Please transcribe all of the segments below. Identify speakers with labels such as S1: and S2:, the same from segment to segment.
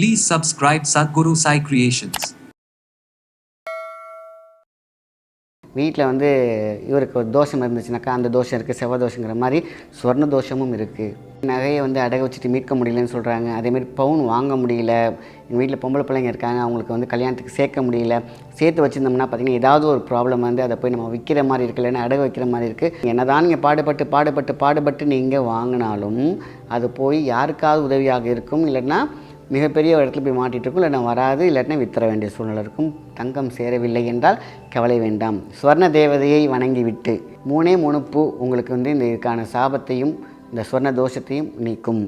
S1: Please subscribe Sadhguru Sai Creations.
S2: வீட்டில் வந்து இவருக்கு ஒரு தோஷம் இருந்துச்சுனாக்கா அந்த தோஷம் இருக்குது செவ்வ தோஷங்கிற மாதிரி சொர்ண தோஷமும் இருக்குது. நகையை வந்து அடகு வச்சுட்டு மீட்க முடியலன்னு சொல்கிறாங்க அதேமாதிரி பவுன் வாங்க முடியல. எங்கள் வீட்டில் பொம்பளை பிள்ளைங்க இருக்காங்க. அவங்களுக்கு வந்து கல்யாணத்துக்கு சேர்க்க முடியல. சேர்த்து வச்சுருந்தோம்னா பார்த்திங்கன்னா ஏதாவது ஒரு ப்ராப்ளம் வந்து அதை போய் நம்ம விற்கிற மாதிரி இருக்குது இல்லைன்னா அடகு வைக்கிற மாதிரி இருக்குது என்னதான் நீங்கள் பாடுபட்டு பாடுபட்டு பாடுபட்டு நீங்கள் வாங்கினாலும் அது போய் யாருக்காவது உதவியாக இருக்கும். இல்லைன்னா மிகப்பெரிய இடத்துல போய் மாட்டிட்டு இருக்கும் இல்லைன்னா வராது இல்லாட்டினா வித்தர வேண்டிய சூழ்நிலை இருக்கும். தங்கம் சேரவில்லை என்றால் கவலை வேண்டாம். ஸ்வர்ண தேவதையை வணங்கிவிட்டு மூணே மூணு பூ உங்களுக்கு வந்து இந்த இதுக்கான சாபத்தையும் இந்த ஸ்வர்ண தோஷத்தையும் நீக்கும்.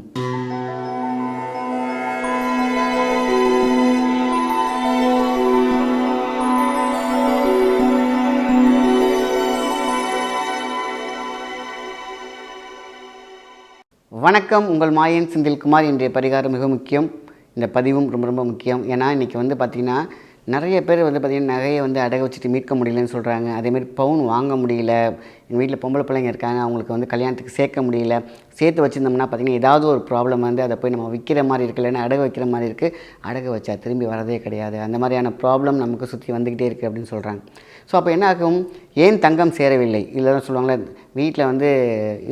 S2: வணக்கம். உங்கள் மாயன் செந்தில்குமார். இன்றைய பரிகாரம் மிக முக்கியம். இந்த பதிவும் ரொம்ப ரொம்ப முக்கியம். ஏன்னா இன்றைக்கி வந்து பார்த்திங்கன்னா நிறைய பேர் வந்து பார்த்திங்கன்னா நகையை வந்து அடகு வச்சுட்டு மீட்க முடியலன்னு சொல்கிறாங்க அதேமாதிரி பவுன் வாங்க முடியல. எங்கள் வீட்டில் பொம்பளை பிள்ளைங்க இருக்காங்க. அவங்களுக்கு வந்து கல்யாணத்துக்கு சேர்க்க முடியல. சேர்த்து வச்சுருந்தோம்னா பார்த்திங்கன்னா ஏதாவது ஒரு ப்ராப்ளம் வந்து அதை போய் நம்ம விற்கிற மாதிரி இருக்குது இல்லைன்னா அடகு வைக்கிற மாதிரி இருக்குது அடகு வச்சா திரும்பி வரதே கிடையாது. அந்த மாதிரியான ப்ராப்ளம் நமக்கு சுற்றி வந்துக்கிட்டே இருக்குது அப்படின்னு சொல்கிறாங்க ஸோ அப்போ என்ன ஆகும்? ஏன் தங்கம் சேரவில்லை? இல்லை சொல்லுவாங்களே வீட்டில் வந்து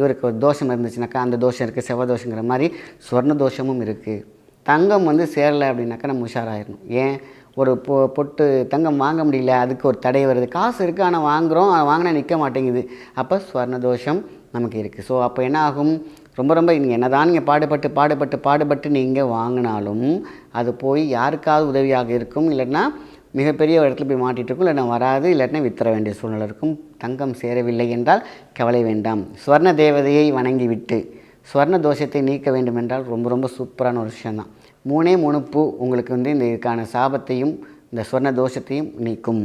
S2: இவருக்கு ஒரு தோஷம் இருந்துச்சுனாக்கா அந்த தோஷம் இருக்குது செவ்வாய் தோஷங்கிற மாதிரி சொர்ண தோஷமும் இருக்குது தங்கம் வந்து சேரலை அப்படின்னாக்கா நம்ம உஷாராயிடணும். ஏன்? ஒரு பொ பொட்டு தங்கம் வாங்க முடியல அதுக்கு ஒரு தடை வருது. காசு இருக்குது ஆனால் வாங்குகிறோம் வாங்கினா நிற்க மாட்டேங்குது. அப்போ ஸ்வர்ண தோஷம் நமக்கு இருக்குது ஸோ அப்போ என்ன ஆகும்? ரொம்ப ரொம்ப நீங்கள் என்ன தான் நீங்கள் பாடுபட்டு பாடுபட்டு பாடுபட்டு நீங்கள் வாங்கினாலும் அது போய் யாருக்காவது உதவியாக இருக்கும். இல்லைன்னா மிகப்பெரிய ஒரு இடத்துல போய் மாட்டிகிட்ருக்கும் இல்லைன்னா வராது. இல்லைன்னா வித்தர வேண்டிய சூழ்நிலை இருக்கும். தங்கம் சேரவில்லை என்றால் கவலை வேண்டாம். ஸ்வர்ண தேவதையை வணங்கிவிட்டு ஸ்வர்ண தோஷத்தை நீக்க வேண்டும் என்றால் ரொம்ப ரொம்ப சூப்பரான ஒரு விஷயந்தான் மூணே மூணு பூ உங்களுக்கு வந்து இந்த இதுக்கான சாபத்தையும் இந்த ஸ்வர்ண தோஷத்தையும் நீக்கும்.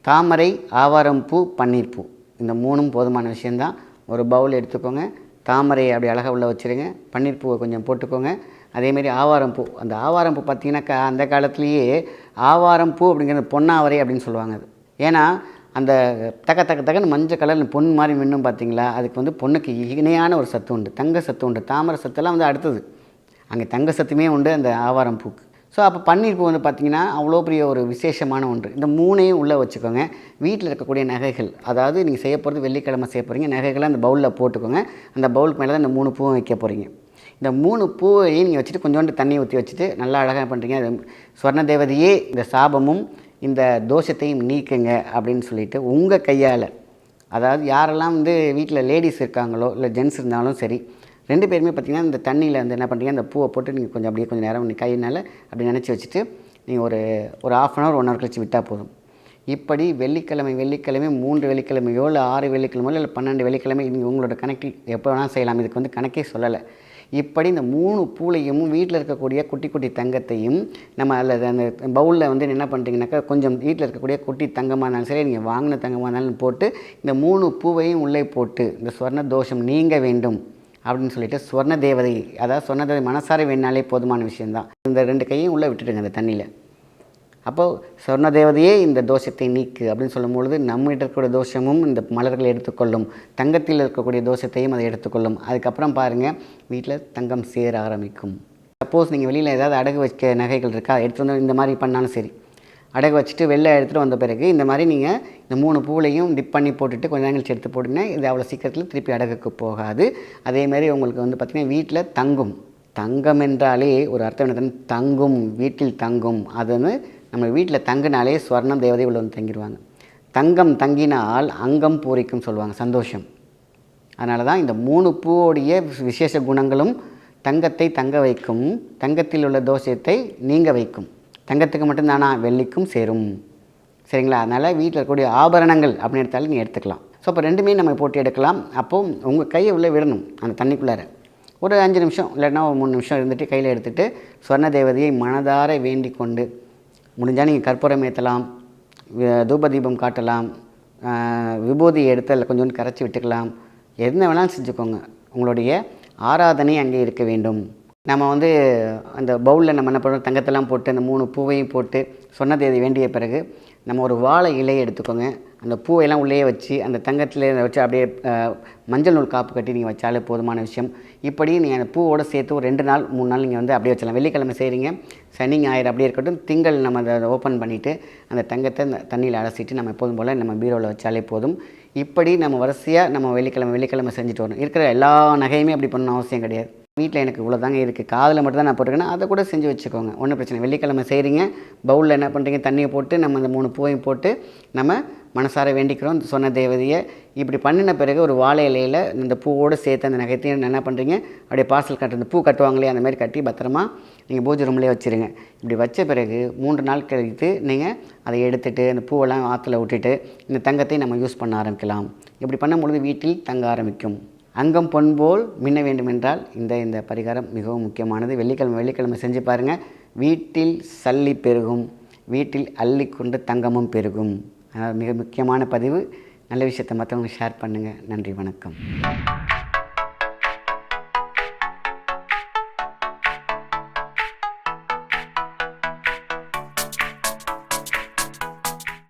S2: தாமரை ஆவாரம் பூ பன்னீர் பூ. இந்த மூணும் போதுமான விஷயந்தான் ஒரு பவுல் எடுத்துக்கோங்க. தாமரையை அப்படி அழகாக உள்ளே வச்சுருங்க. பன்னீர் பூவை கொஞ்சம் போட்டுக்கோங்க. அதேமாரி ஆவாரம் பூ. அந்த ஆவாரம் பூ பார்த்தீங்கன்னாக்கா அந்த காலத்துலேயே ஆவாரம் பூ அப்படிங்கிறது பொன்னாவரை அப்படின்னு சொல்லுவாங்க அது. ஏன்னா அந்த தக்க தக்க தக்கன்னு மஞ்சள் கலரில் பொன் மாதிரி மின்னும் பார்த்தீங்களா? அதுக்கு வந்து பொண்ணுக்கு இணையான ஒரு சத்து உண்டு. தங்க சத்து உண்டு. தாமரை சத்தெல்லாம் வந்து அடுத்தது. அங்கே தங்க சத்துமே உண்டு அந்த ஆவாரம் பூக்கு. ஸோ அப்போ பன்னீர் பூ வந்து பார்த்திங்கன்னா அவ்வளோ பெரிய ஒரு விசேஷமான ஒன்று. இந்த மூணையும் உள்ளே வச்சுக்கோங்க. வீட்டில் இருக்கக்கூடிய நகைகள் அதாவது நீங்கள் செய்ய போகிறது வெள்ளிக்கிழமை செய்ய போகிறீங்க நகைகளை அந்த பவுலில் போட்டுக்கோங்க. அந்த பவுலுக்கு மேலே தான் இந்த மூணு பூவும் வைக்க போகிறீங்க. இந்த மூணு பூவையும் நீங்கள் வச்சுட்டு கொஞ்சோண்டு தண்ணி ஊற்றி வச்சுட்டு நல்லா அழகாக பண்ணுறீங்க அது ஸ்வர்ண தேவதையே இந்த சாபமும் இந்த தோஷத்தையும் நீக்குங்க அப்படின்னு சொல்லிட்டு உங்கள் கையால் அதாவது யாரெல்லாம் வந்து வீட்டில் லேடிஸ் இருக்காங்களோ இல்லை ஜென்ஸ் இருந்தாலும் சரி ரெண்டு பேருமே பார்த்திங்கன்னா இந்த தண்ணியில் வந்து என்ன பண்ணுறீங்க அந்த பூவை போட்டு நீங்கள் கொஞ்சம் அப்படியே கொஞ்சம் நேரம் நீங்கள் கையினால் அப்படி நினச்சி வச்சுட்டு நீங்கள் ஒரு ஒரு half an hour one hour கழிச்சு விட்டால் போதும். இப்படி வெள்ளிக்கிழமை வெள்ளிக்கிழமை மூன்று வெள்ளிக்கிழமையோ இல்லை ஆறு வெள்ளிக்கிழமையோ இல்லை பன்னெண்டு வெள்ளிக்கிழமை நீங்கள் உங்களோட கணக்கில் எப்போ வேணால் செய்யலாம். இதுக்கு வந்து கணக்கே சொல்லலை. இப்படி இந்த மூணு பூளையும் வீட்டில் இருக்கக்கூடிய குட்டி குட்டி தங்கத்தையும் நம்ம அதில் அந்த பவுலில் வந்து என்ன பண்ணுறீங்கனாக்கா கொஞ்சம் வீட்டில் இருக்கக்கூடிய குட்டி தங்கமாக இருந்தாலும் சரி நீங்கள் வாங்கின தங்கமாக இருந்தாலும் போட்டு இந்த மூணு பூவையும் உள்ளே போட்டு இந்த ஸ்வர்ண தோஷம் நீங்க வேண்டும் அப்படின்னு சொல்லிட்டு ஸ்வர்ண தேவதை அதாவது ஸ்வர்ண தேவதை மனசார வேணாலே போதுமான விஷயந்தான் இந்த ரெண்டு கையும் உள்ளே விட்டுடுங்க அந்த தண்ணியில். அப்போது சொர்ண தேவதையே இந்த தோஷத்தை நீக்கு அப்படின்னு சொல்லும் பொழுது நம்மகிட்ட இருக்கக்கூடிய தோஷமும் இந்த மலர்கள் எடுத்துக்கொள்ளும் தங்கத்தில் இருக்கக்கூடிய தோஷத்தையும் அதை எடுத்துக்கொள்ளும். அதுக்கப்புறம் பாருங்கள் வீட்டில் தங்கம் சேர ஆரம்பிக்கும். சப்போஸ் நீங்கள் வெளியில் ஏதாவது அடகு வைக்க நகைகள் இருக்கா எடுத்து வந்து இந்த மாதிரி பண்ணாலும் சரி. அடகு வச்சுட்டு வெளில எடுத்துகிட்டு வந்த பிறகு இந்த மாதிரி நீங்கள் இந்த மூணு பூலையும் டிப் பண்ணி போட்டுட்டு கொஞ்ச நேரம் எடுத்து போட்டிங்கன்னா இது அவ்வளோ சீக்கிரத்தில் திருப்பி அடகுக்கு போகாது. அதேமாதிரி உங்களுக்கு வந்து பார்த்திங்கன்னா வீட்டில் தங்கும். தங்கம் என்றாலே ஒரு அர்த்தம் என்ன தங்கும் வீட்டில் தங்கும். அது வந்து நம்ம வீட்டில் தங்கினாலே ஸ்வர்ணம் தேவதை உள்ள வந்து தங்கிடுவாங்க தங்கம் தங்கினால் அங்கம் பூரிக்கும் சொல்லுவாங்க சந்தோஷம். அதனால தான் இந்த மூணு பூவோடைய விசேஷ குணங்களும் தங்கத்தை தங்க வைக்கும் தங்கத்தில் உள்ள தோஷத்தை நீங்க வைக்கும். தங்கத்துக்கு மட்டும்தானா? வெள்ளிக்கும் சேரும். சரிங்களா? அதனால் வீட்டில் இருக்கக்கூடிய ஆபரணங்கள் அப்படின்னு எடுத்தாலும் நீங்கள் எடுத்துக்கலாம். ஸோ அப்போ ரெண்டுமே நம்ம போட்டு எடுக்கலாம். அப்போது உங்கள் கையை உள்ளே விடணும் அந்த தண்ணிக்குள்ளார. ஒரு அஞ்சு நிமிஷம் இல்லைன்னா ஒரு மூணு நிமிஷம் இருந்துட்டு கையில் எடுத்துகிட்டு சொர்ண தேவதையை மனதார வேண்டிக் கொண்டு முடிஞ்சால் நீங்கள் கற்பூரம் ஏற்றலாம் தூப தீபம் காட்டலாம் விபூதி எடுத்து அதில் கொஞ்சோண்டு கரைச்சி விட்டுக்கலாம். என்ன வேணாலும் செஞ்சுக்கோங்க. உங்களுடைய ஆராதனை அங்கே இருக்க வேண்டும். நம்ம வந்து அந்த பவுலில் நம்ம என்ன பண்ணுறோம் தங்கத்தெல்லாம் போட்டு அந்த மூணு பூவையும் போட்டு சொன்ன தேதி வேண்டிய பிறகு நம்ம ஒரு வாழை இலையை எடுத்துக்கோங்க. அந்த பூவையெல்லாம் உள்ளே வச்சு அந்த தங்கத்தில் வச்சு அப்படியே மஞ்சள் நூல் காப்பு கட்டி நீங்கள் வச்சாலே போதுமான விஷயம். இப்படி நீங்கள் அந்த பூவோட சேர்த்து ஒரு ரெண்டு நாள் மூணு நாள் நீங்கள் வந்து அப்படியே வச்சலாம் வெள்ளிக்கிழமை செய்கிறீங்க சனி ஞாயிறு அப்படியே இருக்கட்டும். திங்கள் நம்ம அதை ஓப்பன் பண்ணிவிட்டு அந்த தங்கத்தை அந்த தண்ணியில் அலசிட்டு நம்ம எப்போதும் போல் நம்ம பீரோவில் வச்சாலே போதும். இப்படி நம்ம வரிசையாக நம்ம வெள்ளிக்கிழமை வெள்ளிக்கிழமை செஞ்சுட்டு வரணும். இருக்கிற எல்லா நகையுமே அப்படி பண்ணணும் அவசியம் கிடையாது. வீட்டில் எனக்கு இவ்வளோ தாங்க இருக்குது காதில் மட்டும் தான் நான் போட்டிருக்கேன்னா அதை கூட செஞ்சு வச்சுக்கோங்க. ஒன்றும் பிரச்சனை வெள்ளிக்கிழமை செய்கிறீங்க பவுலில் என்ன பண்ணுறீங்க தண்ணியை போட்டு நம்ம அந்த மூணு பூவையும் போட்டு நம்ம மனசார வேண்டிக்கிறோம் சொன்ன தேவதையை. இப்படி பண்ணின பிறகு ஒரு வாழை இலையில் இந்த பூவோடு சேர்த்து அந்த நகைத்தையும் என்ன பண்ணுறீங்க அப்படியே பார்சல் கட்டுறது பூ கட்டுவாங்களே அந்த மாதிரி கட்டி பத்திரமா நீங்கள் பூஜை ரூம்லேயே வச்சுருங்க. இப்படி வச்ச பிறகு மூன்று நாள் கழித்து நீங்கள் அதை எடுத்துகிட்டு அந்த பூவெல்லாம் ஆற்றுல விட்டுட்டு இந்த தங்கத்தை நம்ம யூஸ் பண்ண ஆரம்பிக்கலாம். இப்படி பண்ணும்பொழுது வீட்டில் தங்க ஆரம்பிக்கும். அங்கம் பொன் போல் மின்ன வேண்டுமென்றால் இந்த இந்த பரிகாரம் மிகவும் முக்கியமானது. வெள்ளிக்கிழமை வெள்ளிக்கிழமை செஞ்சு பாருங்கள் வீட்டில் சல்லி பெருகும். வீட்டில் அள்ளி கொண்டு தங்கமும் பெருகும். மிக முக்கியமான பதிவு. நல்ல விஷயத்தை மற்றவங்களுக்கு ஷேர் பண்ணுங்கள் நன்றி வணக்கம்.